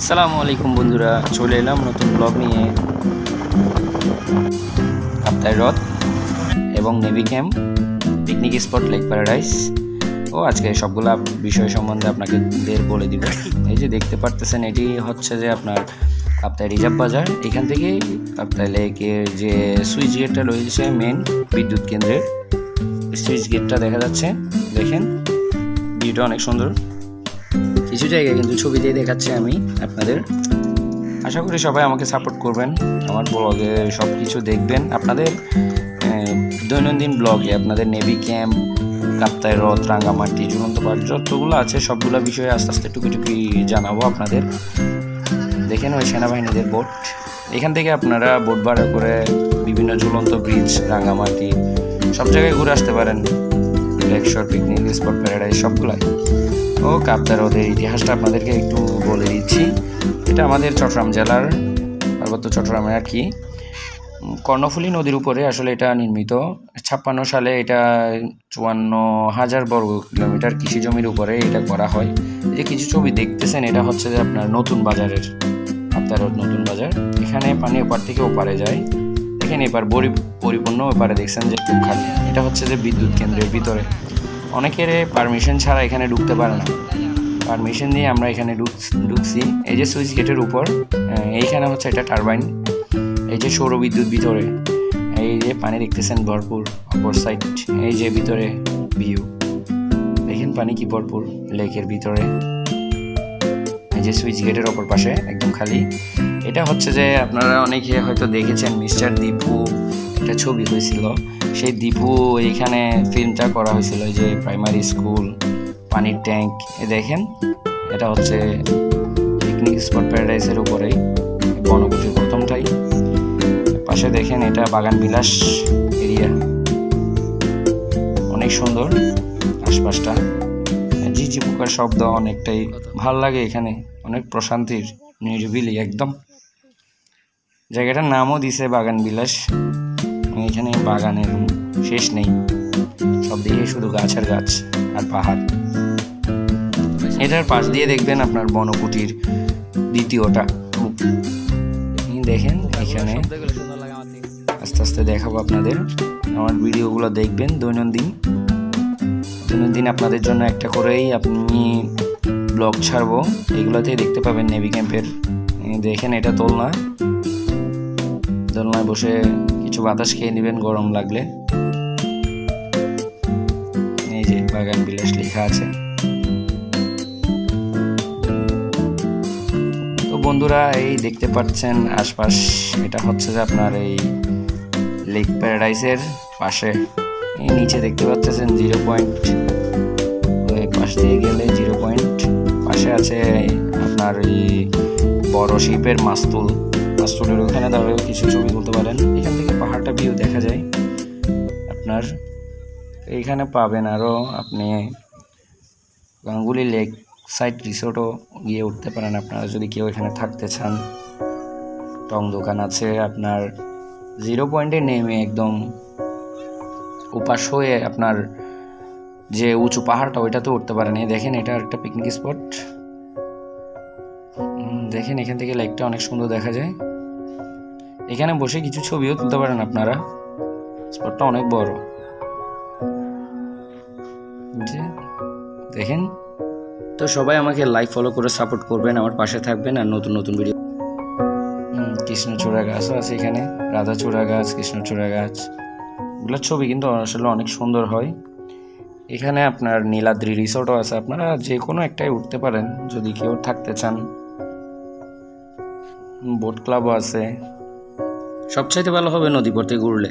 আসসালামু আলাইকুম বন্ধুরা, চলে এলাম নতুন ব্লগ নিয়ে। কাপ্তাই হ্রদ এবং navy camp picnic spot lake paradise ও, আজকে সবগুলা বিষয় সম্বন্ধে আপনাকে বলে দিব। এই যে দেখতে পারতেছেন, এটি হচ্ছে যে আপনার কাপ্তাই রিজার্ভ বাজার। এখান থেকে কাপ্তাই লেকের যে সুইচ গেটটা রয়েছে মেন বিদ্যুৎ কেন্দ্রের সুইচ গেটটা দেখা যাচ্ছে। দেখেন ভিউটা অনেক সুন্দর। কিছু জায়গায় কিন্তু ছবি দিয়ে দেখাচ্ছি আমি আপনাদের। আশা করি সবাই আমাকে সাপোর্ট করবেন, আমার ব্লগে সব কিছু দেখবেন। আপনাদের দৈনন্দিন ব্লগে আপনাদের নেভি ক্যাম্প কাপ্তাই হ্রদ রাঙ্গামাটি ঝুলন্ত পার্ক যতগুলো আছে, সবগুলো বিষয়ে আস্তে আস্তে টুকি টুকি জানাব আপনাদের। দেখেন ওই সেনাবাহিনীদের বোট এখান থেকে আপনারা বোট ভাড়া করে বিভিন্ন ঝুলন্ত ব্রিজ রাঙ্গামাটি সব জায়গায় ঘুরে আসতে পারেন। লেকশোর পিকনিক স্পট প্যারাডাইস সবগুলাই। ও কাপ্তার ওদের ইতিহাসটা আপনাদেরকে একটু বলে দিচ্ছি। এটা আমাদের চট্টগ্রাম জেলার পার্বত্য চট্টগ্রামে আর কি। কর্ণফুলী নদীর উপরে আসলে এটা নির্মিত। ছাপ্পান্ন সালে এটা চুয়ান্ন হাজার বর্গ কিলোমিটার কৃষি জমির উপরে এটা করা হয়। যে কিছু ছবি দেখতেছেন, এটা হচ্ছে যে আপনার নতুন বাজারের, আপনার নতুন বাজার। এখানে পানি ওপার থেকে ওপারে যায়। দেখেন এবার পরিপূর্ণ ওপারে দেখছেন যে খালি। এটা হচ্ছে যে বিদ্যুৎ কেন্দ্রের ভিতরে। অনেকের পারমিশন ছাড়া এখানে ঢুকতে পারে না। পারমিশন দিয়ে আমরা এখানে ঢুক- ঢুকছি। এই যে সুইচ গেটের উপর এইখানে হচ্ছে এটা টারবাইন এই যে সৌর বিদ্যুৎ ভিতরে, এই যে পানি দেখতেছেন ভরপুর অপর সাইড এই যে ভিতরে ভিউ দেখেন পানি কি ভরপুর লেকের ভিতরে। এই যে সুইচ গেটের অপর পাশে, একদম খালি। এটা হচ্ছে যে আপনারা অনেকে হয়তো দেখেছেন মিস্টার দীপু, একটা ছবি হয়েছিল। সেই দীপু এইখানে ফিল্মটা করা হয়েছিল যে প্রাইমারি স্কুল পানির ট্যাঙ্ক দেখেন, এটা হচ্ছে পিকনিক স্পট প্যারাডাইসের উপরেই বনকুটির প্রথমটাই। পাশে দেখেন এটা বাগান বিলাস এরিয়া অনেক সুন্দর আশপাশটা। ঝিঝি পোকার শব্দ অনেকটাই ভালো লাগে এখানে, অনেক প্রশান্তির নিরিবিলি একদম। জায়গাটার নামও দিছে বাগান বিলাস। এখানে বাগানের শেষ নেই। সব দিকে শুধু গাছ আর গাছ আর পাহাড়। এটার পাশ দিয়ে দেখবেন আপনার বনকুটির দ্বিতীয়টা দেখেন এখানে আস্তে আস্তে দেখাবো আপনাদের। আমার ভিডিওগুলো দেখবেন দৈনন্দিন। দৈনন্দিন আপনাদের জন্য একটা করেই আপনি ব্লগ ছাড়বো। এগুলোতেই দেখতে পাবেন নেভি ক্যাম্পের দেখেন, এটা দোলনা। দোলনায় বসে কিছু বাতাস খেয়ে নেবেন, গরম লাগলে। এই যে বাগান বিলাস লেখা আছে। তো বন্ধুরা, এই দেখতে পাচ্ছেন আশপাশ, এটা হচ্ছে যে আপনার এই লেক প্যারাডাইসের পাশে। এই নিচে দেখতে পাচ্ছেন জিরো পয়েন্ট পাশ দিয়ে গেলে জিরো পয়েন্ট, পাশে আছে আপনার এই বড় শিপের মাস্তুল। মাস্তুলের ওখানে দাঁড়িয়েও কিছু ছবি তুলতে পারেন। এখান থেকে পাহাড়টা ভিউ দেখা যায়। আপনার এইখানে পাবেন আরও আপনি গাঙ্গুলি লেক সাইড রিসোর্টও গিয়ে উঠতে পারেন। আপনারা যদি কেউ এখানে থাকতে চান, টং দোকান আছে আপনার জিরো পয়েন্টে নেমে একদম উপাস হয়ে আপনার যে উঁচু পাহাড়টা, ওইটাতে উঠতে পারেন। দেখেন, এটা একটা পিকনিক স্পট দেখেন, এখান থেকে লেকটা অনেক সুন্দর দেখা যায়। এখানে বসে কিছু ছবিও তুলতে পারেন আপনারা। স্পটটা অনেক বড়। দেখেন। তো সবাই আমাকে লাইক ফলো করে সাপোর্ট করবেন, আমার পাশে থাকবেন আর নতুন নতুন ভিডিও কৃষ্ণচূড়া গাছও আছে এখানে। রাধাচূড়া গাছ কৃষ্ণচূড়া গাছ। এগুলোর ছবি কিন্তু আসলে অনেক সুন্দর হয়। এখানে আপনার নীলাদ্রি রিসোর্টও আছে। আপনারা যে কোনো একটাই উঠতে পারেন, যদি কেউ থাকতে চান। বোট ক্লাবও আছে। সবচাইতে ভালো হবে নদী পথে ঘুরলে।